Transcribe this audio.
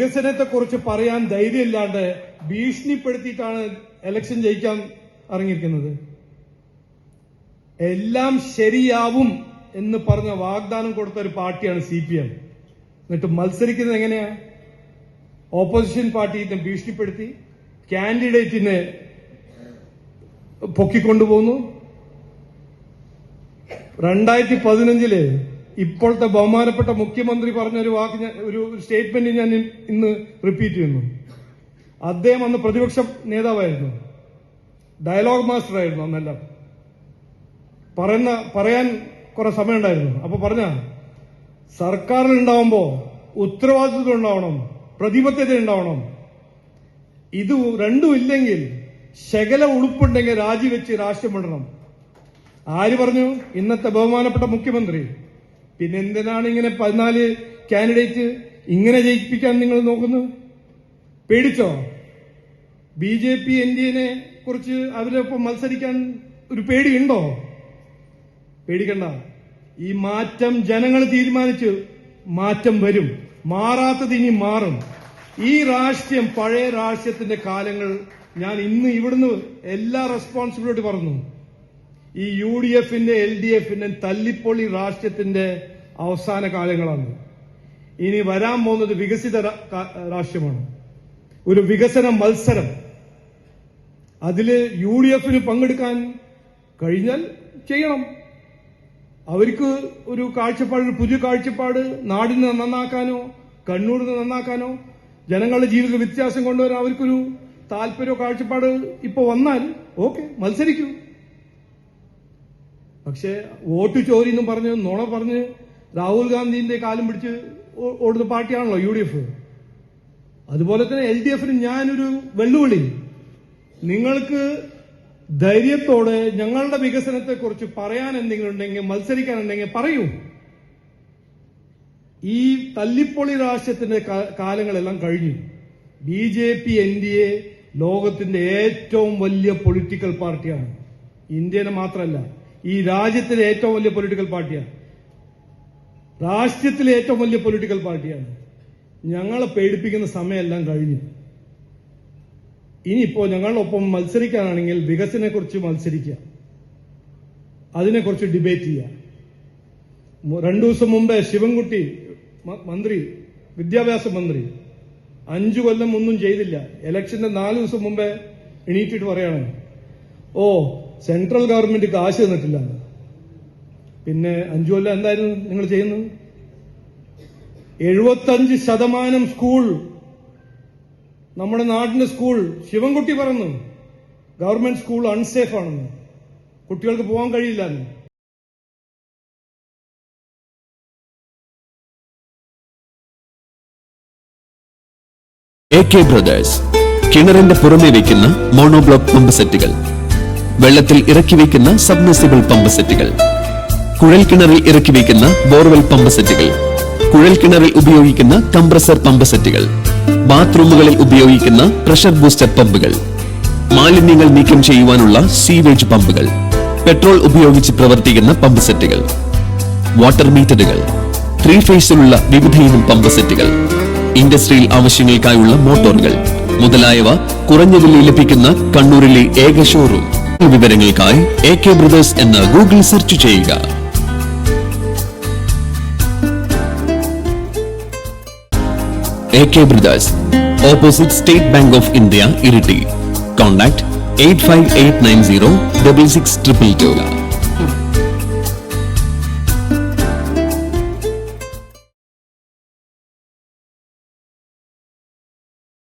വികസനത്തെ കുറിച്ച് പറയാൻ ധൈര്യമില്ലാണ്ട് ഭീഷണിപ്പെടുത്തിയിട്ടാണ് എലക്ഷൻ ജയിക്കാൻ ഇറങ്ങിയിരിക്കുന്നത്. എല്ലാം ശരിയാവും എന്ന് പറഞ്ഞ വാഗ്ദാനം കൊടുത്ത ഒരു പാർട്ടിയാണ് സി പി എം എന്നിട്ട് മത്സരിക്കുന്നത് എങ്ങനെയാ? ഓപ്പോസിഷൻ പാർട്ടിയെ ഭീഷണിപ്പെടുത്തി കാൻഡിഡേറ്റിനെ പൊക്കിക്കൊണ്ടുപോകുന്നു. രണ്ടായിരത്തി പതിനഞ്ചിൽ ഇപ്പോഴത്തെ ബഹുമാനപ്പെട്ട മുഖ്യമന്ത്രി പറഞ്ഞ ഒരു വാക്ക് ഞാൻ- ഒരു സ്റ്റേറ്റ്മെന്റ് ഞാൻ ഇന്ന് റിപ്പീറ്റ് ചെയ്യുന്നു. അദ്ദേഹം അന്ന് പ്രതിപക്ഷ നേതാവായിരുന്നു. ഡയലോഗ് മാസ്റ്റർ ആയിരുന്നു അന്നെല്ലാം. പറയുന്ന പറയാൻ കുറെ സമയമുണ്ടായിരുന്നു. അപ്പൊ പറഞ്ഞ സർക്കാരിൽ ഉണ്ടാവുമ്പോ ഉത്തരവാദിത്വം ഉണ്ടാവണം പ്രതിബദ്ധത ഉണ്ടാവണം. ഇത് രണ്ടും ഇല്ലെങ്കിൽ ശകല ഉളുപ്പുണ്ടെങ്കിൽ രാജിവെച്ച് രാഷ്ട്രം വിടണം. ആര് പറഞ്ഞു? ഇന്നത്തെ ബഹുമാനപ്പെട്ട മുഖ്യമന്ത്രി. പിന്നെ എന്തിനാണ് ഇങ്ങനെ പതിനാല് കാൻഡിഡേറ്റ് ഇങ്ങനെ ജയിപ്പിക്കാൻ നിങ്ങൾ നോക്കുന്നു പേടിച്ചോ? B J P N D എനെ കുറിച്ച് അവരൊപ്പം മത്സരിക്കാൻ ഒരു പേടിയുണ്ടോ? പേടിക്കണ്ട. ഈ മാറ്റം ജനങ്ങൾ തീരുമാനിച്ചു മാറ്റം വരും. മാറാത്തത് ഇനി മാറും. ഈ രാഷ്ട്രീയം പഴയ രാഷ്ട്രീയത്തിന്റെ കാലങ്ങൾ ഞാൻ ഇന്ന് ഇവിടുന്ന് എല്ലാ റെസ്പോൺസിബിലിറ്റി പറഞ്ഞു. ഈ യു ഡി എഫിന്റെ എൽ ഡി എഫിന്റെ തല്ലിപ്പൊളി രാഷ്ട്രീയത്തിന്റെ അവസാന കാലങ്ങളാണ്. ഇനി വരാൻ പോകുന്നത് വികസിത രാഷ്ട്രമാണ് ഒരു വികസന മത്സരം. അതിൽ യു ഡി എഫിന് പങ്കെടുക്കാൻ കഴിഞ്ഞാൽ ചെയ്യണം. അവർക്ക് ഒരു കാഴ്ചപ്പാട് പുതിയ കാഴ്ചപ്പാട് നാടിനെ നന്നാക്കാനോ കണ്ണൂരിനെ നന്നാക്കാനോ ജനങ്ങളുടെ ജീവിത വ്യത്യാസം കൊണ്ടുവരാൻ അവർക്കൊരു താല്പര്യമോ കാഴ്ചപ്പാട് ഇപ്പൊ വന്നാൽ ഓക്കെ മത്സരിക്കൂ. പക്ഷേ വോട്ട് ചോരി എന്നും പറഞ്ഞ് നുണ പറഞ്ഞ് രാഹുൽ ഗാന്ധിന്റെ കാലം പിടിച്ച് ഓടുന്ന പാർട്ടിയാണല്ലോ യു ഡി എഫ്. അതുപോലെ തന്നെ എൽ ഡി എഫിന് ഞാനൊരു വെല്ലുവിളി. നിങ്ങൾക്ക് ധൈര്യത്തോടെ ഞങ്ങളുടെ വികസനത്തെ കുറിച്ച് പറയാൻ എന്തെങ്കിലും ഉണ്ടെങ്കിൽ മത്സരിക്കാൻ ഉണ്ടെങ്കിൽ പറയൂ. ഈ തല്ലിപ്പൊളി രാഷ്ട്രത്തിന്റെ കാലങ്ങളെല്ലാം കഴിഞ്ഞു. B J P N D A ലോകത്തിന്റെ ഏറ്റവും വലിയ പൊളിറ്റിക്കൽ പാർട്ടിയാണ്. ഇന്ത്യനെ മാത്രമല്ല ഈ രാജ്യത്തിലെ ഏറ്റവും വലിയ പൊളിറ്റിക്കൽ പാർട്ടിയാണ് രാഷ്ട്രീയത്തിലെ ഏറ്റവും വലിയ പൊളിറ്റിക്കൽ പാർട്ടിയാണ് ഞങ്ങളെ പേടിപ്പിക്കുന്ന സമയമെല്ലാം കഴിഞ്ഞു. ഇനിയിപ്പോ ഞങ്ങളൊപ്പം മത്സരിക്കാനാണെങ്കിൽ വികസനത്തെക്കുറിച്ച് മത്സരിക്കുക. അതിനെക്കുറിച്ച് ഡിബേറ്റ് ചെയ്യുക. രണ്ടു ദിവസം മുമ്പേ ശിവൻകുട്ടി മന്ത്രി വിദ്യാഭ്യാസ മന്ത്രി അഞ്ചു കൊല്ലം ഒന്നും ചെയ്തില്ല. ഇലക്ഷന്റെ നാല് ദിവസം മുമ്പേ എണീറ്റിട്ട് പറയാണ് ഓ സെൻട്രൽ ഗവൺമെന്റ് കാശ് തന്നിട്ടില്ല. പിന്നെ അഞ്ചു കൊല്ലം എന്തായിരുന്നു നിങ്ങൾ ചെയ്യുന്നത്? എഴുപത്തഞ്ച് ശതമാനം സ്കൂൾ നമ്മുടെ നാടിന്റെ സ്കൂൾ ശിവൻകുട്ടി പറഞ്ഞു ഗവൺമെന്റ് സ്കൂൾ അൺസേഫ് ആണെന്ന്. കുട്ടികൾക്ക് പോകാൻ കഴിയില്ല എന്ന്. എ കെ ബ്രദേഴ്സ് കിണറിന്റെ പുറമെ വയ്ക്കുന്ന മോണോബ്ലോക്ക് പമ്പ് സെറ്റുകൾ വെള്ളത്തിൽ ഇറക്കി വയ്ക്കുന്ന സബ്മെസിബിൾ പമ്പ് സെറ്റുകൾ കുഴൽ കിണറിൽ ഇറക്കി വയ്ക്കുന്ന ബോർവെൽ പമ്പ് സെറ്റുകൾ കുഴൽ കിണറിൽ ഉപയോഗിക്കുന്ന കംപ്രസർ പമ്പ് സെറ്റുകൾ ബാത്റൂമുകളിൽ ഉപയോഗിക്കുന്ന പ്രഷർ ബൂസ്റ്റർ പമ്പുകൾ മാലിന്യങ്ങൾ നീക്കം ചെയ്യുവാനുള്ള സീവേജ് പമ്പുകൾ പെട്രോൾ ഉപയോഗിച്ച് പ്രവർത്തിക്കുന്ന പമ്പ് സെറ്റുകൾ വാട്ടർ മീറ്ററുകൾ ത്രീ ഫേസിലുള്ള വിവിധയിനം പമ്പ് സെറ്റുകൾ ഇൻഡസ്ട്രിയൽ ആവശ്യങ്ങൾക്കായുള്ള മോട്ടോറുകൾ മുതലായവ കുറഞ്ഞ വിലയിൽ ലഭിക്കുന്ന കണ്ണൂരിലെ ഏക ഷോറൂം വിവരങ്ങൾക്കായി എ കെ ബ്രദേഴ്സ് എന്ന് ഗൂഗിൾ സെർച്ച് ചെയ്യുക. Opposite State Bank of India Iritty. Contact eight five eight nine zero double six triple two.